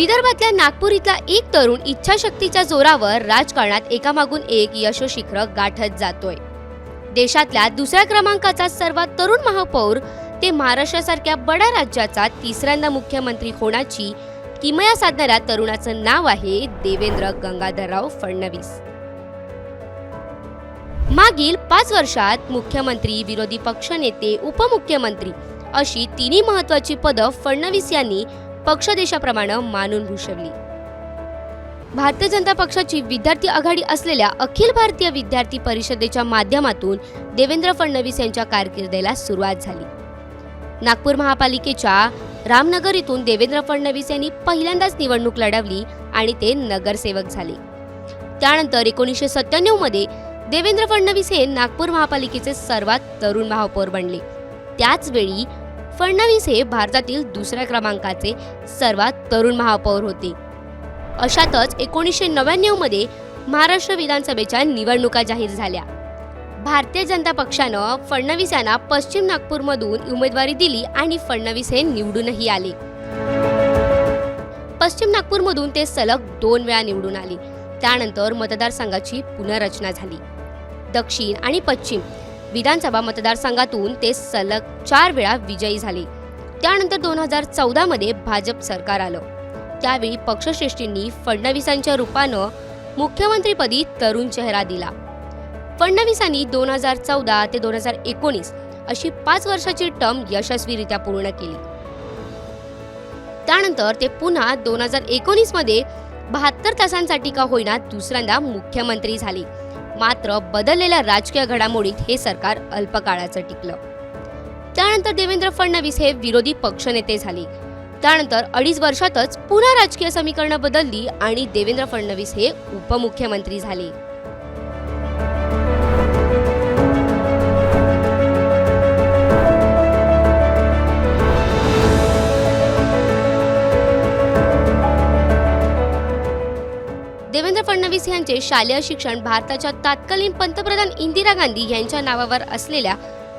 विदर्भातल्या नागपूर इथला एक तरुण इच्छाशक्तीच्या जोरावर राजकारणात एकामागून एक यशोशिखर गाठत जातोय. देशातल्या दुसऱ्या क्रमांकाचा सर्वात तरुण महापौर ते महाराष्ट्रासारख्या बड्या राज्याचा तिसऱ्यांदा मुख्यमंत्री होण्याची किमया साधणाऱ्या तरुणाचं नाव आहे देवेंद्र गंगाधरराव फडणवीस. मागील पाच वर्षात मुख्यमंत्री विरोधी पक्षनेते उपमुख्यमंत्री अशी तिन्ही महत्वाची पदं फडणवीस यांनी पक्षदेशाप्रमाणे मानून भूषवली. भारतीय जनता पक्षाची विद्यार्थी आघाडी असलेल्या अखिल भारतीय विद्यार्थी परिषदेच्या माध्यमातून देवेंद्र फडणवीस यांच्या कारकिर्दीला सुरुवात झाली. नागपूर महापालिकेच्या रामनगर इथून देवेंद्र फडणवीस यांनी पहिल्यांदाच निवडणूक लढवली आणि ते नगरसेवक झाले. त्यानंतर एकोणीसशे सत्त्याण्णवमध्ये देवेंद्र फडणवीस हे नागपूर महापालिकेचे सर्वात तरुण महापौर बनले. त्याचवेळी फडणवीस हे भारतातील दुसऱ्या क्रमांकाचे सर्वात तरुण महापौर होते. अशातच एकोणीसशे नव्याण्णवमध्ये महाराष्ट्र विधानसभेच्या निवडणुका जाहीर झाल्या. भारतीय जनता पक्षानं फडणवीस यांना पश्चिम नागपूरमधून उमेदवारी दिली आणि फडणवीस हे निवडूनही आले. पश्चिम नागपूरमधून ते सलग दोन वेळा निवडून आले. त्यानंतर मतदारसंघाची पुनर्रचना झाली. दक्षिण आणि पश्चिम विधानसभा मतदारसंघातून ते सलग चार वेळा विजयी झाले. त्यानंतर दोन हजार चौदामध्ये भाजप सरकार आलं. त्यावेळी पक्षश्रेष्ठींनी फडणवीसांच्या रूपानं मुख्यमंत्रीपदी तरुण चेहरा दिला. फडणवीसांनी दोन हजार चौदा ते दोन हजार एकोणीस अशी पाच वर्षाची टर्म यशस्वीरित्या पूर्ण केली. त्यानंतर ते पुन्हा दोन हजार एकोणीसमध्ये बहात्तर तासांसाठी का होईना दुसऱ्यांदा मुख्यमंत्री झाले. मात्र बदललेल्या राजकीय घडामोडीत हे सरकार अल्पकाळाचं टिकलं. त्यानंतर देवेंद्र फडणवीस हे विरोधी पक्षनेते झाले. त्यानंतर अडीच वर्षातच पुन्हा राजकीय समीकरणं बदलली आणि देवेंद्र फडणवीस हे उपमुख्यमंत्री झाले. देवेंद्र फडणवीस यांचे शालेय शिक्षण भारताच्या तत्कालीन पंतप्रधान इंदिरा गांधी यांच्या नावावर असलेल्या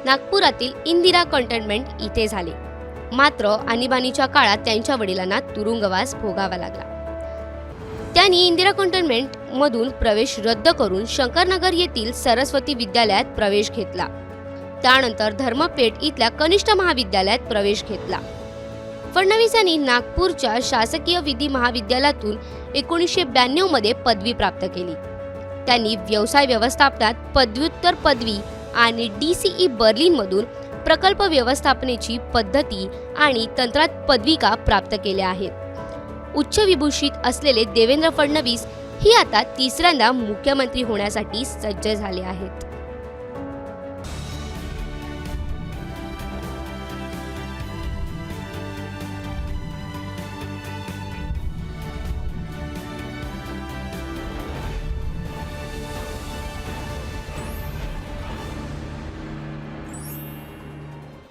नागपुरातील इंदिरा कंटेनमेंट इथे झाले. मात्र आणीबाणीच्या काळात त्यांच्या वडिलांना तुरुंगवास भोगावा लागला. त्यांनी इंदिरा कंटेनमेंट मधून प्रवेश रद्द करून शंकरनगर येथील सरस्वती विद्यालयात प्रवेश घेतला. त्यानंतर धर्मपेठ इथल्या कनिष्ठ महाविद्यालयात प्रवेश घेतला. फडणवीस यांनी नागपूरच्या शासकीय विधी महाविद्यालयातून एकोणीसशे ब्याण्णवमध्ये पदवी प्राप्त केली. त्यांनी व्यवसाय व्यवस्थापनात पदव्युत्तर पदवी आणि डी सी ई बर्लिनमधून प्रकल्प व्यवस्थापनेची पद्धती आणि तंत्रात पदविका प्राप्त केल्या आहेत. उच्च विभूषित असलेले देवेंद्र फडणवीस ही आता तिसऱ्यांदा मुख्यमंत्री होण्यासाठी सज्ज झाले आहेत.